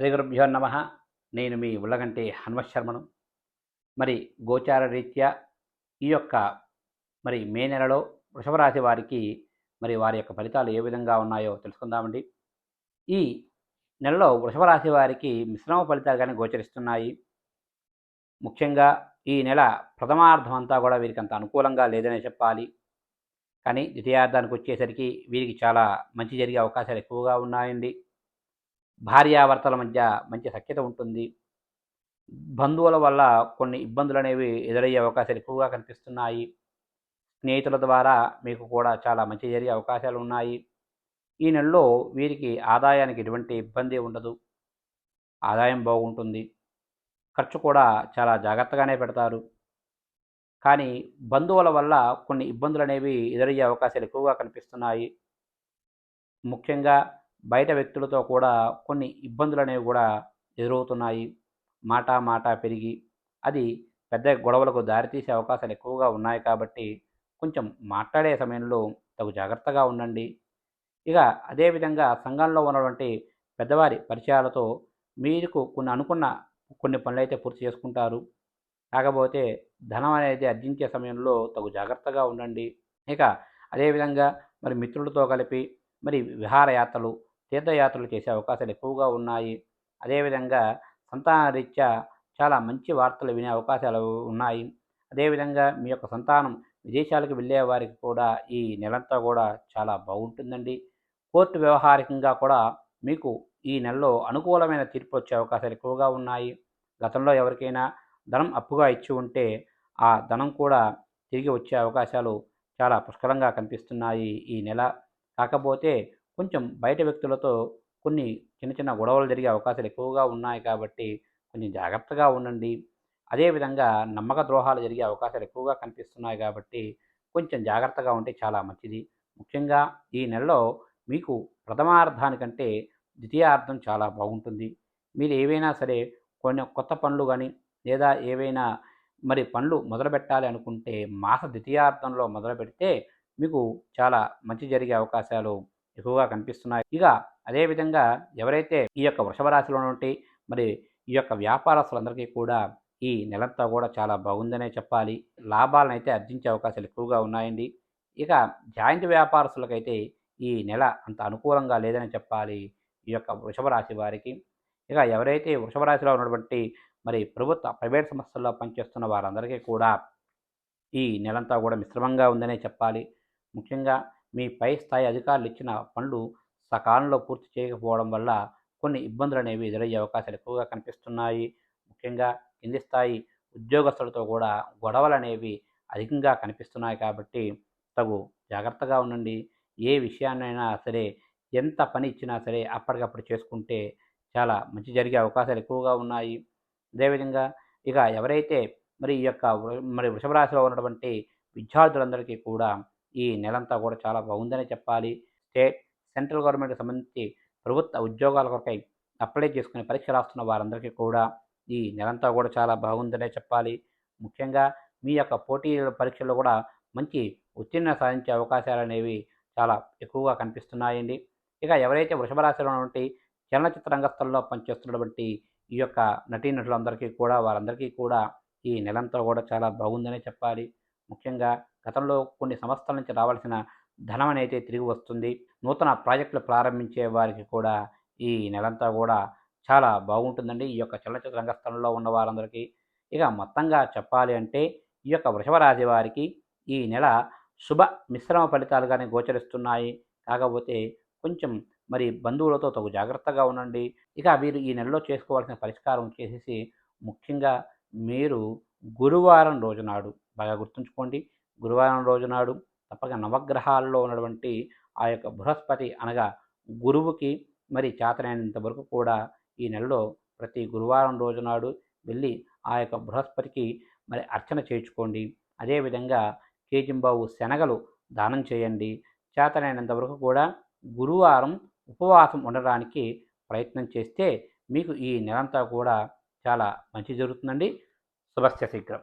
శ్రీ గురుభ్యో నమ. నేను మీ ఉల్లగంటి హనుమత్ శర్మను మరి గోచార రీత్యా ఈ యొక్క మరి మే నెలలో వృషభరాశి వారికి మరి వారి యొక్క ఫలితాలు ఏ విధంగా ఉన్నాయో తెలుసుకుందామండి. ఈ నెలలో వృషభరాశి వారికి మిశ్రమ ఫలితాలు కానీ గోచరిస్తున్నాయి. ముఖ్యంగా ఈ నెల ప్రథమార్థం అంతా కూడా వీరికి అంత అనుకూలంగా లేదనే చెప్పాలి. కానీ ద్వితీయార్థానికి వచ్చేసరికి వీరికి చాలా మంచి జరిగే అవకాశాలు ఎక్కువగా ఉన్నాయండి. భార్యాభర్తల మధ్య మంచి సఖ్యత ఉంటుంది. బంధువుల వల్ల కొన్ని ఇబ్బందులు అనేవి ఎదురయ్యే అవకాశాలు ఎక్కువగా కనిపిస్తున్నాయి. స్నేహితుల ద్వారా మీకు కూడా చాలా మంచి జరిగే అవకాశాలు ఉన్నాయి. ఈ నెలలో వీరికి ఆదాయానికి ఎటువంటి ఇబ్బంది ఉండదు. ఆదాయం బాగుంటుంది. ఖర్చు కూడా చాలా జాగ్రత్తగానే పెడతారు. కానీ బంధువుల వల్ల కొన్ని ఇబ్బందులు అనేవి ఎదురయ్యే అవకాశాలు ఎక్కువగా కనిపిస్తున్నాయి. ముఖ్యంగా బయట వ్యక్తులతో కూడా కొన్ని ఇబ్బందులు అనేవి కూడా ఎదురవుతున్నాయి. మాట మాట పెరిగి అది పెద్ద గొడవలకు దారితీసే అవకాశాలు ఎక్కువగా ఉన్నాయి కాబట్టి కొంచెం మాట్లాడే సమయంలో తగు జాగ్రత్తగా ఉండండి. ఇక అదేవిధంగా సంఘంలో ఉన్నటువంటి పెద్దవారి పరిచయాలతో మీకు కొన్ని అనుకున్న కొన్ని పనులు అయితే పూర్తి చేసుకుంటారు. కాకపోతే ధనం అనేది అర్జించే సమయంలో తగు జాగ్రత్తగా ఉండండి. ఇక అదేవిధంగా మరి మిత్రులతో కలిపి మరి విహారయాత్రలు తీర్థయాత్రలు చేసే అవకాశాలు ఎక్కువగా ఉన్నాయి. అదేవిధంగా సంతాన రీత్యా చాలా మంచి వార్తలు వినే అవకాశాలు ఉన్నాయి. అదేవిధంగా మీ యొక్క సంతానం విదేశాలకు వెళ్ళే వారికి కూడా ఈ నెలంతా కూడా చాలా బాగుంటుందండి. కోర్టు వ్యవహారికంగా కూడా మీకు ఈ నెలలో అనుకూలమైన తీర్పు వచ్చే అవకాశాలు ఎక్కువగా ఉన్నాయి. గతంలో ఎవరికైనా ధనం అప్పుగా ఇచ్చి ఉంటే ఆ ధనం కూడా తిరిగి వచ్చే అవకాశాలు చాలా పుష్కలంగా కనిపిస్తున్నాయి ఈ నెల. కాకపోతే కొంచెం బయట వ్యక్తులతో కొన్ని చిన్న చిన్న గొడవలు జరిగే అవకాశాలు ఎక్కువగా ఉన్నాయి కాబట్టి కొంచెం జాగ్రత్తగా ఉండండి. అదేవిధంగా నమ్మక ద్రోహాలు జరిగే అవకాశాలు ఎక్కువగా కనిపిస్తున్నాయి కాబట్టి కొంచెం జాగ్రత్తగా ఉంటే చాలా మంచిది. ముఖ్యంగా ఈ నెలలో మీకు ప్రథమార్థానికంటే ద్వితీయార్థం చాలా బాగుంటుంది. మీరు ఏవైనా సరే కొన్ని కొత్త పనులు కానీ లేదా ఏవైనా మరి పనులు మొదలు పెట్టాలి అనుకుంటే మాస ద్వితీయార్థంలో మొదలు పెడితే మీకు చాలా మంచి జరిగే అవకాశాలు ఎక్కువగా కనిపిస్తున్నాయి ఇక అదేవిధంగా ఎవరైతే ఈ యొక్క వృషభ రాశిలో నుండి మరి ఈ యొక్క వ్యాపారస్తులందరికీ కూడా ఈ నెలంతా కూడా చాలా బాగుందనే చెప్పాలి. లాభాలను అయితే ఆర్జించే అవకాశాలు ఎక్కువగా ఉన్నాయండి. ఇక జాయింట్ వ్యాపారస్తులకైతే ఈ నెల అంత అనుకూలంగా లేదని చెప్పాలి ఈ యొక్క వృషభ రాశి వారికి. ఇక ఎవరైతే వృషభ రాశిలో ఉన్నటువంటి మరి ప్రభుత్వ ప్రైవేట్ సంస్థల్లో పనిచేస్తున్న వారందరికీ కూడా ఈ నెలంతా కూడా మిశ్రమంగా ఉందనే చెప్పాలి. ముఖ్యంగా మీ పై స్థాయి అధికారులు ఇచ్చిన పనులు సకాలంలో పూర్తి చేయకపోవడం వల్ల కొన్ని ఇబ్బందులు అనేవి ఎదురయ్యే అవకాశాలు ఎక్కువగా కనిపిస్తున్నాయి. ముఖ్యంగా కింది స్థాయి ఉద్యోగస్తులతో కూడా గొడవలు అనేవి అధికంగా కనిపిస్తున్నాయి కాబట్టి తగు జాగ్రత్తగా ఉండండి. ఏ విషయాన్నైనా సరే ఎంత పని ఇచ్చినా సరే అప్పటికప్పుడు చేసుకుంటే చాలా మంచి జరిగే అవకాశాలు ఎక్కువగా ఉన్నాయి. అదేవిధంగా ఇక ఎవరైతే మరి ఈ యొక్క మరి వృషభ రాశిలో ఉన్నటువంటి విద్యార్థులందరికీ కూడా ఈ నెలంతా కూడా చాలా బాగుందనే చెప్పాలి. స్టేట్ సెంట్రల్ గవర్నమెంట్కి సంబంధించి ప్రభుత్వ ఉద్యోగాల కొరకై అప్లై చేసుకుని పరీక్ష రాస్తున్న వారందరికీ కూడా ఈ నెలంతా కూడా చాలా బాగుందనే చెప్పాలి. ముఖ్యంగా మీ యొక్క పోటీ పరీక్షల్లో కూడా మంచి ఉత్తీర్ణ సాధించే అవకాశాలు అనేవి చాలా ఎక్కువగా కనిపిస్తున్నాయండి. ఇక ఎవరైతే వృషభ రాశిలో ఉన్నటువంటి చలనచిత్ర రంగస్థలంలో పనిచేస్తున్నటువంటి ఈ యొక్క నటీనటులందరికీ కూడా వారందరికీ కూడా ఈ నెలంతా కూడా చాలా బాగుందనే చెప్పాలి. ముఖ్యంగా గతంలో కొన్ని సంవత్సరాల నుంచి రావాల్సిన ధనం అనేది తిరిగి వస్తుంది. నూతన ప్రాజెక్టులు ప్రారంభించే వారికి కూడా ఈ నెలంతా కూడా చాలా బాగుంటుందండి. ఈ యొక్క చలనచిత్ర రంగస్థలంలో ఉన్న వారందరికీ ఇక మొత్తంగా చెప్పాలి అంటే ఈ యొక్క వృషభ రాశి వారికి ఈ నెల శుభ మిశ్రమ ఫలితాలుగానే గోచరిస్తున్నాయి. కాకపోతే కొంచెం మరి బంధువులతో తగు జాగ్రత్తగా ఉండండి. ఇక వీరు ఈ నెలలో చేసుకోవాల్సిన పరిష్కారం చేసేసి ముఖ్యంగా మీరు గురువారం రోజునాడు బాగా గుర్తుంచుకోండి. గురువారం రోజునాడు తప్పక నవగ్రహాల్లో ఉన్నటువంటి ఆ యొక్క బృహస్పతి అనగా గురువుకి మరి చేతనైనంత వరకు కూడా ఈ నెలలో ప్రతి గురువారం రోజునాడు వెళ్ళి ఆ యొక్క బృహస్పతికి మరి అర్చన చేయించుకోండి. అదేవిధంగా కేజింబావు శనగలు దానం చేయండి. చేతనైనంత వరకు కూడా గురువారం ఉపవాసం ఉండడానికి ప్రయత్నం చేస్తే మీకు ఈ నెలంతా కూడా చాలా మంచి జరుగుతుందండి. శుభస్య శీఘ్రం.